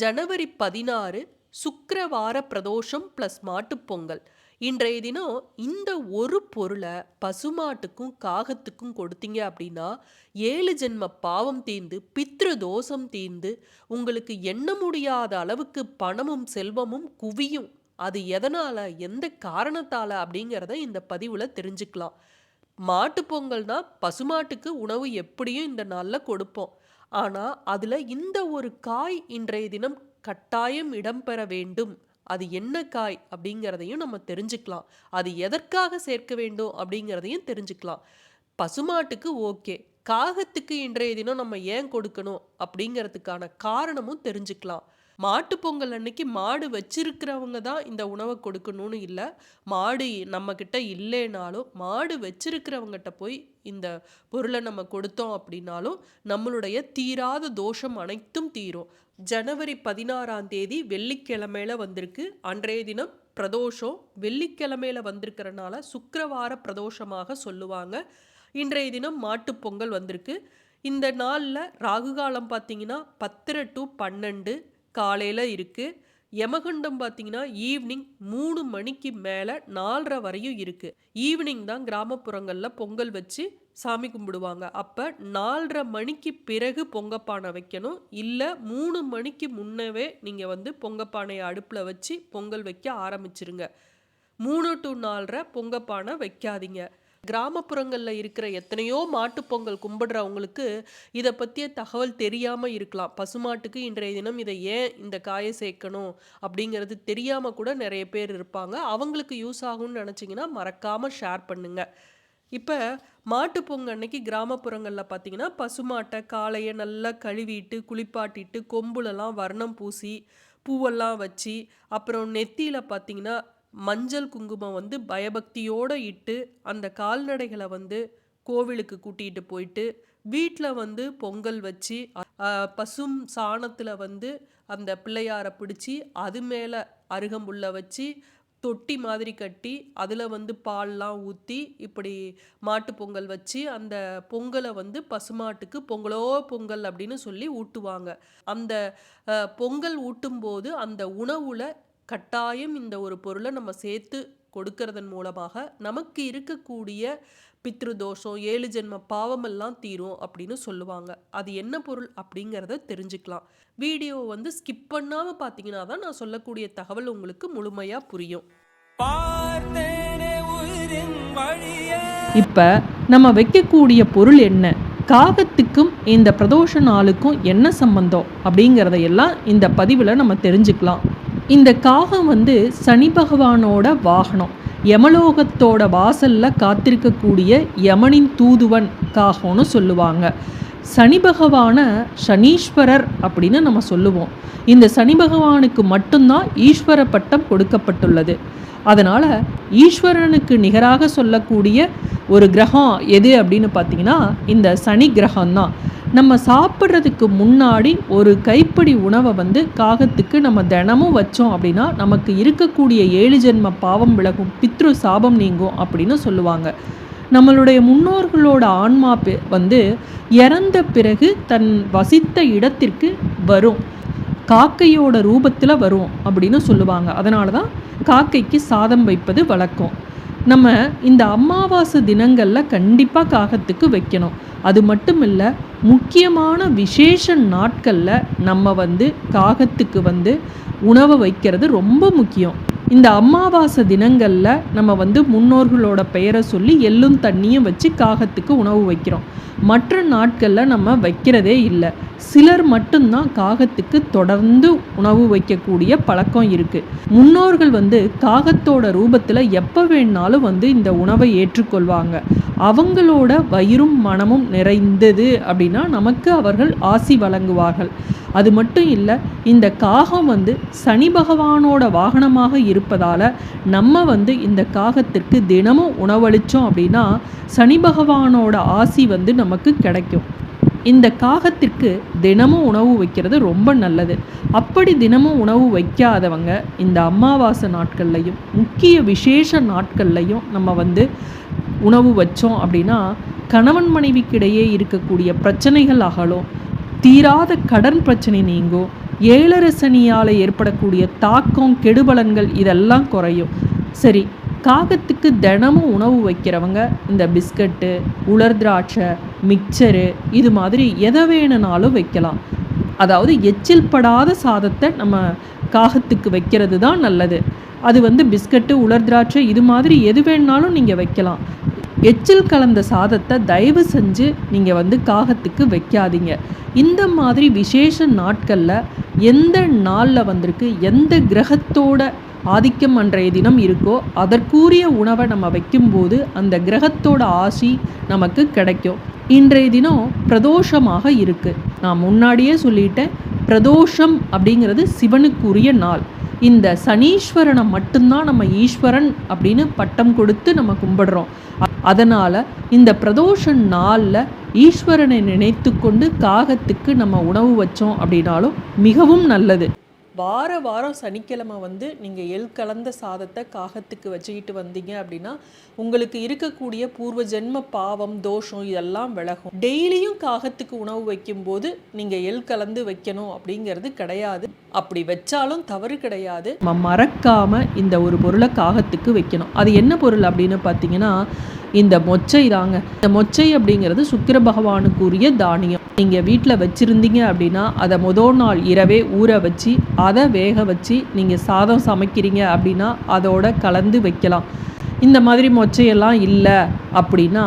ஜனவரி பதினாறு சுக்கரவார பிரதோஷம் ப்ளஸ் மாட்டுப்பொங்கல் இன்றைய தினம் இந்த ஒரு பொருளை பசுமாட்டுக்கும் காகத்துக்கும் கொடுத்தீங்க அப்படின்னா ஏழு ஜென்ம பாவம் தீர்ந்து பித்ரு தோஷம் தீர்ந்து உங்களுக்கு எண்ண முடியாத அளவுக்கு பணமும் செல்வமும் குவியும். அது எதனால்? எந்த காரணத்தால்? அப்படிங்கிறத இந்த பதிவில் தெரிஞ்சுக்கலாம். மாட்டுப்பொங்கல்னால் பசுமாட்டுக்கு உணவு எப்படியும் இந்த நாளில் கொடுப்போம். ஆனால் அதில் இந்த ஒரு காய் இன்றைய தினம் கட்டாயம் இடம்பெற வேண்டும். அது என்ன காய் அப்படிங்கிறதையும் நம்ம தெரிஞ்சுக்கலாம். அது எதற்காக சேர்க்க வேண்டும் அப்படிங்கிறதையும் தெரிஞ்சுக்கலாம். பசுமாட்டுக்கு ஓகே. காகத்துக்கு இன்றைய தினம் நம்ம ஏன் கொடுக்கணும் அப்படிங்கிறதுக்கான காரணமும் தெரிஞ்சுக்கலாம். மாட்டு பொங்கல் அன்னைக்கு மாடு வச்சிருக்கிறவங்க தான் இந்த உணவை கொடுக்கணும்னு இல்லை. மாடு நம்மக்கிட்ட இல்லைனாலும் மாடு வச்சிருக்கிறவங்ககிட்ட போய் இந்த பொருளை நம்ம கொடுத்தோம் அப்படின்னாலும் நம்மளுடைய தீராத தோஷம் அனைத்தும் தீரும். ஜனவரி பதினாறாம் தேதி வெள்ளிக்கிழமையில வந்திருக்கு. அன்றைய தினம் பிரதோஷம். வெள்ளிக்கிழமையில வந்திருக்கிறனால சுக்கரவார பிரதோஷமாக சொல்லுவாங்க. இன்றைய தினம் மாட்டுப்பொங்கல் வந்திருக்கு. இந்த நாளில் ராகு காலம் பார்த்தீங்கன்னா பத்தரை டு பன்னெண்டு. காலையில் இருக்குது யமகண்டம் பார்த்தீங்கன்னா ஈவினிங் மூணு மணிக்கு மேலே நாலரை வரையும் இருக்குது ஈவினிங் தான் கிராமப்புறங்களில் பொங்கல் வச்சு சாமி கும்பிடுவாங்க. அப்போ நாலரை மணிக்கு பிறகு பொங்கப்பானை வைக்கணும். இல்லை மூணு மணிக்கு முன்னவே நீங்கள் வந்து பொங்கப்பானையை அடுப்பில் வச்சு பொங்கல் வைக்க ஆரம்பிச்சிருங்க. மூணு டு நாலரை பொங்கப்பானை வைக்காதீங்க. கிராமப்புறங்களில் இருக்கிற எத்தனையோ மாட்டுப் பொங்கல் கும்பிடுறவங்களுக்கு இதை பற்றிய தகவல் தெரியாமல் இருக்கலாம். பசுமாட்டுக்கு இன்றைய தினம் இதை ஏன் இந்த காயை சேர்க்கணும் அப்படிங்கிறது தெரியாமல் கூட நிறைய பேர் இருப்பாங்க. அவங்களுக்கு யூஸ் ஆகும்னு நினச்சிங்கன்னா மறக்காமல் ஷேர் பண்ணுங்கள் இப்போ மாட்டு பொங்கல் அன்னைக்கு கிராமப்புறங்களில் பார்த்தீங்கன்னா பசுமாட்டை காலையை நல்லா கழுவிட்டு குளிப்பாட்டிட்டு கொம்புலலாம் வர்ணம் பூசி பூவெல்லாம் வச்சு அப்புறம் நெத்தியில் பார்த்தீங்கன்னா மஞ்சள் குங்குமம் வந்து பயபக்தியோடு இட்டு அந்த கால்நடைகளை வந்து கோவிலுக்கு கூட்டிகிட்டு போயிட்டு வீட்டில் வந்து பொங்கல் வச்சு பசும் சாணத்தில் வந்து அந்த பிள்ளையாரை பிடிச்சி அது மேலே அருகம்புல்ல வச்சு தொட்டி மாதிரி கட்டி அதில் வந்து பால்லாம் ஊற்றி இப்படி மாட்டு பொங்கல் வச்சு அந்த பொங்கலை வந்து பசுமாட்டுக்கு பொங்கலோ பொங்கல் அப்படின்னு சொல்லி ஊட்டுவாங்க. அந்த பொங்கல் ஊட்டும்போது அந்த உணவில் கட்டாயம் இந்த ஒரு பொருளை நம்ம சேர்த்து கொடுக்கறதன் மூலமாக நமக்கு இருக்கக்கூடிய பித்ரு தோஷம் ஏழு ஜென்ம பாவமெல்லாம் தீரும் அப்படின்னு சொல்லுவாங்க. அது என்ன பொருள் அப்படிங்கிறத தெரிஞ்சுக்கலாம். வீடியோ வந்து ஸ்கிப் பண்ணாமல் பார்த்தீங்கன்னா தான் நான் சொல்லக்கூடிய தகவல் உங்களுக்கு முழுமையாக புரியும். பார்த்தேனே உயிரின் வழியே. இப்போ நம்ம வைக்கக்கூடிய பொருள் என்ன? காகத்துக்கும் இந்த பிரதோஷ நாளுக்கும் என்ன சம்பந்தம் அப்படிங்கிறதையெல்லாம் இந்த பதிவில் நம்ம தெரிஞ்சுக்கலாம். இந்த காகம் வந்து சனி பகவானோட வாகனம். யமலோகத்தோட வாசல்ல காத்திருக்கக்கூடிய யமனின் தூதுவன் காகம்னு சொல்லுவாங்க. சனி பகவானை சனீஸ்வரர் அப்படின்னு நம்ம சொல்லுவோம். இந்த சனி பகவானுக்கு மட்டும்தான் ஈஸ்வர பட்டம் கொடுக்கப்பட்டுள்ளது. அதனால் ஈஸ்வரனுக்கு நிகராக சொல்லக்கூடிய ஒரு கிரகம் எது அப்படின்னு பார்த்தீங்கன்னா இந்த சனி கிரகம்தான். நம்ம சாப்பிட்றதுக்கு முன்னாடி ஒரு கைப்பிடி உணவை வந்து காகத்துக்கு நம்ம தினமும் வச்சோம் அப்படின்னா நமக்கு இருக்கக்கூடிய ஏழு ஜென்ம பாவம் விலகும் பித்ரு சாபம் நீங்கும் அப்படின்னு சொல்லுவாங்க. நம்மளுடைய முன்னோர்களோட ஆன்மா வந்து இறந்த பிறகு தன் வசித்த இடத்திற்கு வரும். காக்கையோட ரூபத்தில் வரும் அப்படின்னு சொல்லுவாங்க. அதனால தான் காக்கைக்கு சாதம் வைப்பது வழக்கம். நம்ம இந்த அமாவாசை தினங்களில் கண்டிப்பாக காகத்துக்கு வைக்கணும். அது மட்டும் இல்லை முக்கியமான விசேஷ நாட்களில் நம்ம வந்து காகத்துக்கு வந்து உணவை வைக்கிறது ரொம்ப முக்கியம். இந்த அமாவாசை தினங்களில் நம்ம வந்து முன்னோர்களோட பெயரை சொல்லி எள்ளும் தண்ணியும் வச்சு காகத்துக்கு உணவு வைக்கிறோம். மற்ற நாட்களில் நம்ம வைக்கிறதே இல்லை. சிலர் மட்டும்தான் காகத்துக்கு தொடர்ந்து உணவு வைக்கக்கூடிய பழக்கம் இருக்குது முன்னோர்கள் வந்து காகத்தோட ரூபத்தில் எப்போ வேணாலும் வந்து இந்த உணவை ஏற்றுக்கொள்வாங்க. அவங்களோட வயிறும் மனமும் நிறைந்தது அப்படின்னா நமக்கு அவர்கள் ஆசி வழங்குவார்கள். அது மட்டும் இல்லை இந்த காகம் வந்து சனி பகவானோட வாகனமாக இருப்பதால் நம்ம வந்து இந்த காகத்திற்கு தினமும் உணவளித்தோம் அப்படின்னா சனி பகவானோட ஆசி வந்து நமக்கு கிடைக்கும். இந்த காகத்திற்கு தினமும் உணவு வைக்கிறது ரொம்ப நல்லது. அப்படி தினமும் உணவு வைக்காதவங்க இந்த அமாவாசை நாட்கள்லையும் முக்கிய விசேஷ நாட்கள்லையும் நம்ம வந்து உணவு வச்சோம் அப்படின்னா கணவன் மனைவிக்கிடையே இருக்கக்கூடிய பிரச்சனைகள் அகலும். தீராத கடன் பிரச்சனை நீங்கும். ஏழரை சனியால் ஏற்படக்கூடிய தாக்கம் கெடுபலன்கள் இதெல்லாம் குறையும். சரி காகத்துக்கு தினமும் உணவு வைக்கிறவங்க இந்த பிஸ்கட்டு உலர் திராட்சை மிக்சரு இது மாதிரி எதை வேணுனாலும் வைக்கலாம். அதாவது எச்சில் படாத சாதத்தை நம்ம காகத்துக்கு வைக்கிறது தான் நல்லது. அது வந்து பிஸ்கட்டு உலர் திராட்சை இது மாதிரி எது வேணாலும் நீங்கள் வைக்கலாம். எச்சில் கலந்த சாதத்தை தயவு செஞ்சு நீங்கள் வந்து காகத்துக்கு வைக்காதீங்க. இந்த மாதிரி விசேஷ நாட்களில் எந்த நாளில் வந்திருக்கு எந்த கிரகத்தோட ஆதிக்கம் அன்றைய தினம் இருக்கோ அதற்குரிய உணவை நம்ம வைக்கும்போது அந்த கிரகத்தோட ஆசி நமக்கு கிடைக்கும். இன்றைய தினம் பிரதோஷமாக இருக்குது நான் முன்னாடியே சொல்லிட்டேன் பிரதோஷம் அப்படிங்கிறது சிவனுக்குரிய நாள். இந்த சனீஸ்வரனை மட்டும்தான் நம்ம ஈஸ்வரன் அப்படின்னு பட்டம் கொடுத்து நம்ம கும்பிடுறோம். அதனால் இந்த பிரதோஷ நாளில் ஈஸ்வரனை நினைத்து கொண்டு காகத்துக்கு நம்ம உணவு வச்சோம் அப்படின்னாலும் மிகவும் நல்லது. வார வாரம் சனிக்கிழமை வந்து நீங்கள் எள் கலந்த சாதத்தை காகத்துக்கு வச்சுக்கிட்டு வந்தீங்க அப்படின்னா உங்களுக்கு இருக்கக்கூடிய பூர்வ ஜென்ம பாவம் தோஷம் இதெல்லாம் விலகும். டெய்லியும் காகத்துக்கு உணவு வைக்கும்போது நீங்கள் எள் கலந்து வைக்கணும் அப்படிங்கிறது கிடையாது. அப்படி வச்சாலும் தவறு கிடையாது. நம்ம மறக்காம இந்த ஒரு பொருளை காகத்துக்கு வைக்கணும். அது என்ன பொருள் அப்படின்னு பார்த்தீங்கன்னா இந்த மொச்சை தாங்க. இந்த மொச்சை அப்படிங்கிறது சுக்கிர பகவானுக்குரிய தானியம். நீங்கள் வீட்டில் வச்சுருந்தீங்க அப்படின்னா அதை முதல் நாள் இரவே ஊற வச்சு அதை வேக வச்சு நீங்கள் சாதம் சமைக்கிறீங்க அப்படின்னா அதோட கலந்து வைக்கலாம். இந்த மாதிரி மொச்சையெல்லாம் இல்லை அப்படின்னா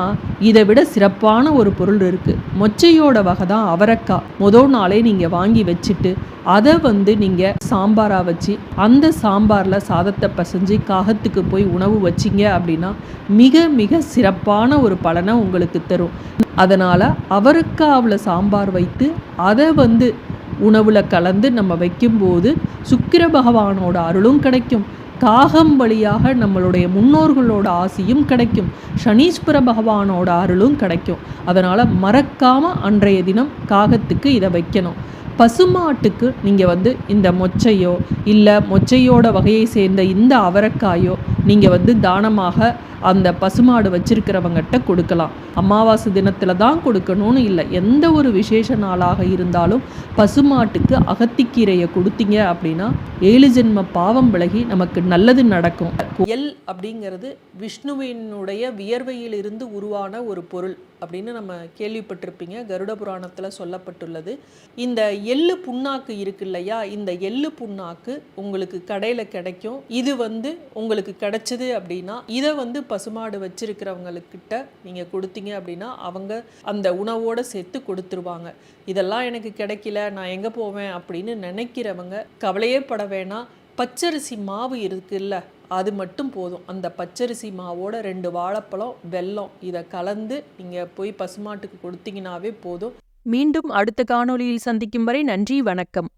இதை விட சிறப்பான ஒரு பொருள் இருக்குது மொச்சையோட வகை தான் அவரைக்காய் முதல் நாளே நீங்கள் வாங்கி வச்சுட்டு அதை வந்து நீங்கள் சாம்பாராக வச்சு அந்த சாம்பாரில் சாதத்தை பசைஞ்சு காகத்துக்கு போய் உணவு வச்சிங்க அப்படின்னா மிக மிக சிறப்பான ஒரு பலனை உங்களுக்கு தரும். அதனால் அவரைக்காவில் சாம்பார் வைத்து அதை வந்து உணவில் கலந்து நம்ம வைக்கும்போது சுக்கிர பகவானோட அருளும் கிடைக்கும். காகம் வழியாக நம்மளுடைய முன்னோர்களோட ஆசியும் கிடைக்கும். சனீஸ்வர பகவானோட அருளும் கிடைக்கும். அதனால் மறக்காமல் அன்றைய தினம் காகத்துக்கு இதை வைக்கணும். பசுமாட்டுக்கு நீங்கள் வந்து இந்த மொச்சையோ இல்லை மொச்சையோட வகையை சேர்ந்த இந்த அவரைக்காயோ நீங்கள் வந்து தானமாக அந்த பசுமாடு வச்சிருக்கிறவங்ககிட்ட கொடுக்கலாம். அமாவாசை தினத்தில் தான் கொடுக்கணும்னு இல்லை. எந்த ஒரு விசேஷ நாளாக இருந்தாலும் பசுமாட்டுக்கு அகத்திக்கீரையை கொடுத்தீங்க அப்படின்னா ஏழு ஜென்ம பாவம் விலகி நமக்கு நல்லது நடக்கும். எல் அப்படிங்கிறது விஷ்ணுவினுடைய வியர்வையில் இருந்து உருவான ஒரு பொருள் அப்படின்னு நம்ம கேள்விப்பட்டிருப்பீங்க. கருட புராணத்தில் சொல்லப்பட்டுள்ளது. இந்த எள்ளு புண்ணாக்கு இருக்கு இல்லையா? இந்த எள்ளு புண்ணாக்கு உங்களுக்கு கடையில் கிடைக்கும். இது வந்து உங்களுக்கு கிடச்சிது அப்படின்னா இதை வந்து பசுமாடு வச்சுருக்கிறவங்களுக்கிட்ட நீங்கள் கொடுத்தீங்க அப்படின்னா அவங்க அந்த உணவோடு சேர்த்து கொடுத்துருவாங்க. இதெல்லாம் எனக்கு கிடைக்கல நான் எங்கே போவேன் அப்படின்னு நினைக்கிறவங்க கவலையே பட வேணாம். பச்சரிசி மாவு இருக்குல்ல அது மட்டும் போதும். அந்த பச்சரிசி மாவோட ரெண்டு வாழைப்பழம் வெல்லம் இதை கலந்து நீங்கள் போய் பசுமாட்டுக்கு கொடுத்தீங்கன்னாவே போதும். மீண்டும் அடுத்த காணொளியில் சந்திக்கும் வரை நன்றி வணக்கம்.